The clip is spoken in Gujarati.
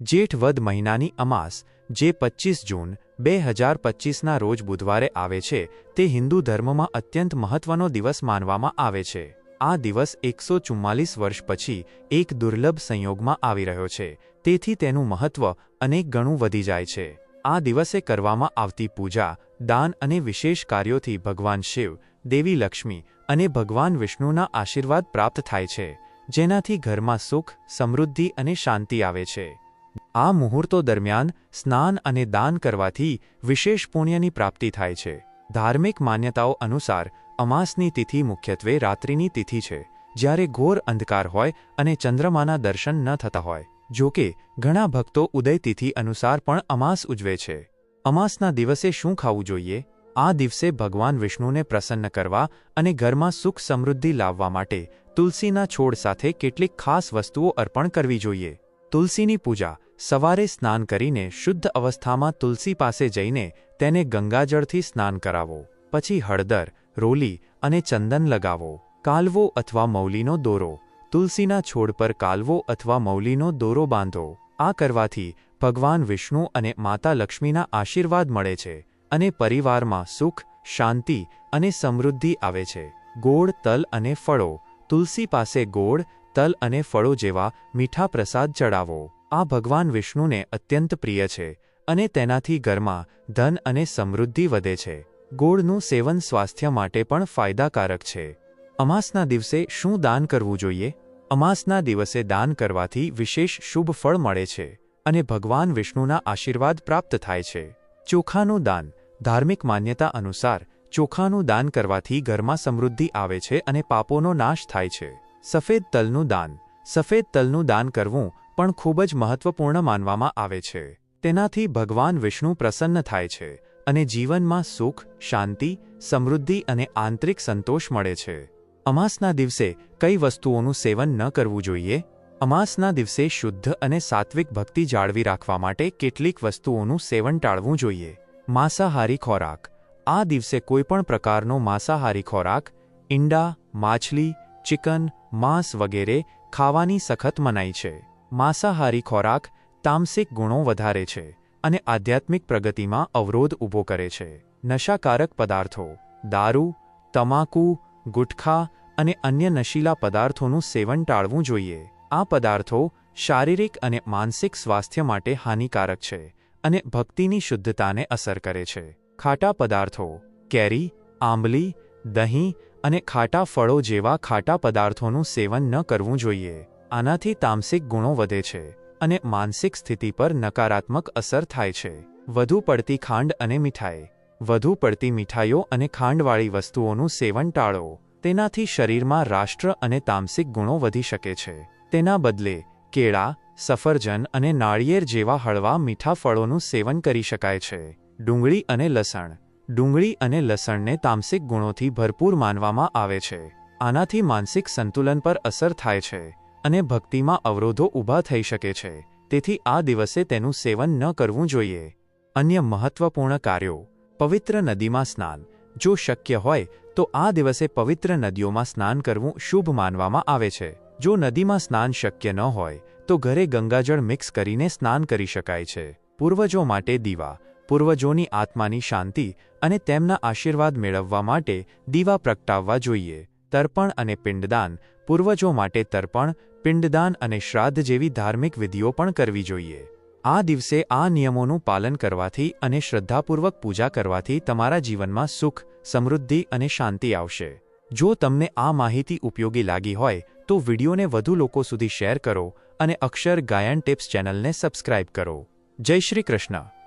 જેઠ વદ મહિનાની અમાસ, જે પચીસ જૂન, બે હજાર પચીસના રોજ બુધવારે આવે છે, તે હિન્દુ ધર્મમાં અત્યંત મહત્વનો દિવસ માનવામાં આવે છે. આ દિવસ એકસો ચુમ્માલીસ વર્ષ પછી એક દુર્લભ સંયોગમાં આવી રહ્યો છે. તેથી તેનું મહત્વ અનેક ગણું વધી જાય છે. આ દિવસે કરવામાં આવતી પૂજા, દાન અને વિશેષ કાર્યોથી ભગવાન શિવ, દેવી લક્ષ્મી અને ભગવાન વિષ્ણુના આશીર્વાદ પ્રાપ્ત થાય છે, જેનાથી ઘરમાં સુખ, સમૃદ્ધિ અને શાંતિ આવે છે. આ મુહૂર્તો દરમિયાન સ્નાન અને દાન કરવાથી વિશેષ પુણ્યની પ્રાપ્તિ થાય છે. ધાર્મિક માન્યતાઓ અનુસાર અમાસની તિથિ મુખ્યત્વે રાત્રિની તિથિ છે, જ્યારે ઘોર અંધકાર હોય અને ચંદ્રમાના દર્શન ન થતા હોય. જો કે ઘણા ભક્તો ઉદય તિથિ અનુસાર પણ અમાસ ઉજવે છે. અમાસના દિવસે શું ખાવું જોઈએ? આ દિવસે ભગવાન વિષ્ણુને પ્રસન્ન કરવા અને ઘરમાં સુખ સમૃદ્ધિ લાવવા માટે તુલસીના છોડ સાથે કેટલીક ખાસ વસ્તુઓ અર્પણ કરવી જોઈએ. તુલસીની પૂજા સવારે સ્નાન કરીને શુદ્ધ અવસ્થામાં તુલસી પાસે જઈને તેને ગંગાજળથી સ્નાન કરાવો, પછી હળદર, રોલી અને ચંદન લગાવો, કાલવો અથવા મૌલીનો દોરો, તુલસીના છોડ પર કાલવો અથવા મૌલીનો દોરો બાંધો. આ કરવાથી ભગવાન વિષ્ણુ અને માતા લક્ષ્મીના આશીર્વાદ મળે છે અને પરિવારમાં સુખ, શાંતિ અને સમૃદ્ધિ આવે છે. ગોળ, તલ અને ફળો, તુલસી પાસે ગોળ, તલ અને ફળો જેવા મીઠા પ્રસાદ ચડાવો. આ ભગવાન વિષ્ણુને અત્યંત પ્રિય છે અને તેનાથી ઘરમાં ધન અને સમૃદ્ધિ વધે છે. ગોળનું સેવન સ્વાસ્થ્ય માટે પણ ફાયદાકારક છે. અમાસના દિવસે શું દાન કરવું જોઈએ? અમાસના દિવસે દાન કરવાથી વિશેષ શુભ ફળ મળે છે અને ભગવાન વિષ્ણુના આશીર્વાદ પ્રાપ્ત થાય છે. ચોખાનું દાન. ધાર્મિક માન્યતા અનુસાર ચોખાનું દાન કરવાથી ઘરમાં સમૃદ્ધિ આવે છે અને પાપોનો નાશ થાય છે. સફેદ તલનું દાન. સફેદ તલનું દાન કરવું પણ ખૂબ જ મહત્વપૂર્ણ માનવામાં આવે છે. તેનાથી ભગવાન વિષ્ણુ પ્રસન્ન થાય છે અને જીવનમાં સુખ, શાંતિ, સમૃદ્ધિ અને આંતરિક સંતોષ મળે છે. અમાસના દિવસે કઈ વસ્તુઓનું સેવન ન કરવું જોઈએ? અમાસના દિવસે શુદ્ધ અને સાત્વિક ભક્તિ જાળવી રાખવા માટે કેટલીક વસ્તુઓનું સેવન ટાળવું જોઈએ. માંસાહારી ખોરાક. આ દિવસે કોઈપણ પ્રકારનો માંસાહારી ખોરાક, ઈંડા, માછલી, ચિકન, માંસ વગેરે ખાવાની સખત મનાઈ છે. માંસાહારી ખોરાક તામસિક ગુણો વધારે છે અને આધ્યાત્મિક પ્રગતિમાં અવરોધ ઊભો કરે છે. નશાકારક પદાર્થો, દારૂ, તમાકુ, ગુટખા અને અન્ય નશીલા પદાર્થોનું સેવન ટાળવું જોઈએ. આ પદાર્થો શારીરિક અને માનસિક સ્વાસ્થ્ય માટે હાનિકારક છે અને ભક્તિની શુદ્ધતાને અસર કરે છે. ખાટા પદાર્થો, કેરી, આંબલી, દહીં અને ખાટા ફળો જેવા ખાટા પદાર્થોનું સેવન ન કરવું જોઈએ. આનાથી તામસિક ગુણો વધે છે અને માનસિક સ્થિતિ પર નકારાત્મક અસર થાય છે. વધુ પડતી ખાંડ અને મીઠાઈ. વધુ પડતી મીઠાઈઓ અને ખાંડવાળી વસ્તુઓનું સેવન ટાળો. તેનાથી શરીરમાં રાષ્ટ્ર અને તામસિક ગુણો વધી શકે છે. તેના બદલે, કેળા, સફરજન અને નાળિયેર જેવા હળવા મીઠા ફળોનું સેવન કરી શકાય છે. ડુંગળી અને લસણ. ડુંગળી અને લસણને તામસિક ગુણોથી ભરપૂર માનવામાં આવે છે. આનાથી માનસિક સંતુલન પર અસર થાય છે. અને ભક્તિમાં અવરોધો ઊભા થઈ શકે છે. તેથી આ દિવસે તેનું સેવન ન કરવું જોઈએ. અન્ય મહત્વપૂર્ણ કાર્યો. પવિત્ર નદીમાં સ્નાન. જો શક્ય હોય, તો આ દિવસે પવિત્ર નદીઓમાં સ્નાન કરવું શુભ માનવામાં આવે છે. જો નદીમાં સ્નાન શક્ય ન હોય, તો ઘરે ગંગાજળ મિક્સ કરીને સ્નાન કરી શકાય છે. પૂર્વજો માટે દીવા. પૂર્વજોની આત્માની શાંતિ અને તેમના આશીર્વાદ મેળવવા માટે દીવા પ્રગટાવવા જોઈએ. તર્પણ અને પિંડદાન, પૂર્વજો માટે તર્પણ, પિંડદાન અને શ્રાદ્ધ જેવી ધાર્મિક વિધિઓ પણ કરવી જોઈએ. આ દિવસે આ નિયમોનું પાલન કરવાથી અને શ્રદ્ધાપૂર્વક પૂજા કરવાથી તમારા જીવનમાં સુખ, સમૃદ્ધિ અને શાંતિ આવશે. જો તમને આ માહિતી ઉપયોગી લાગી હોય, તો વિડીયોને વધુ લોકો સુધી શેર કરો અને અક્ષર ગાયન ટિપ્સ ચેનલને સબસ્ક્રાઇબ કરો. જય શ્રી કૃષ્ણ.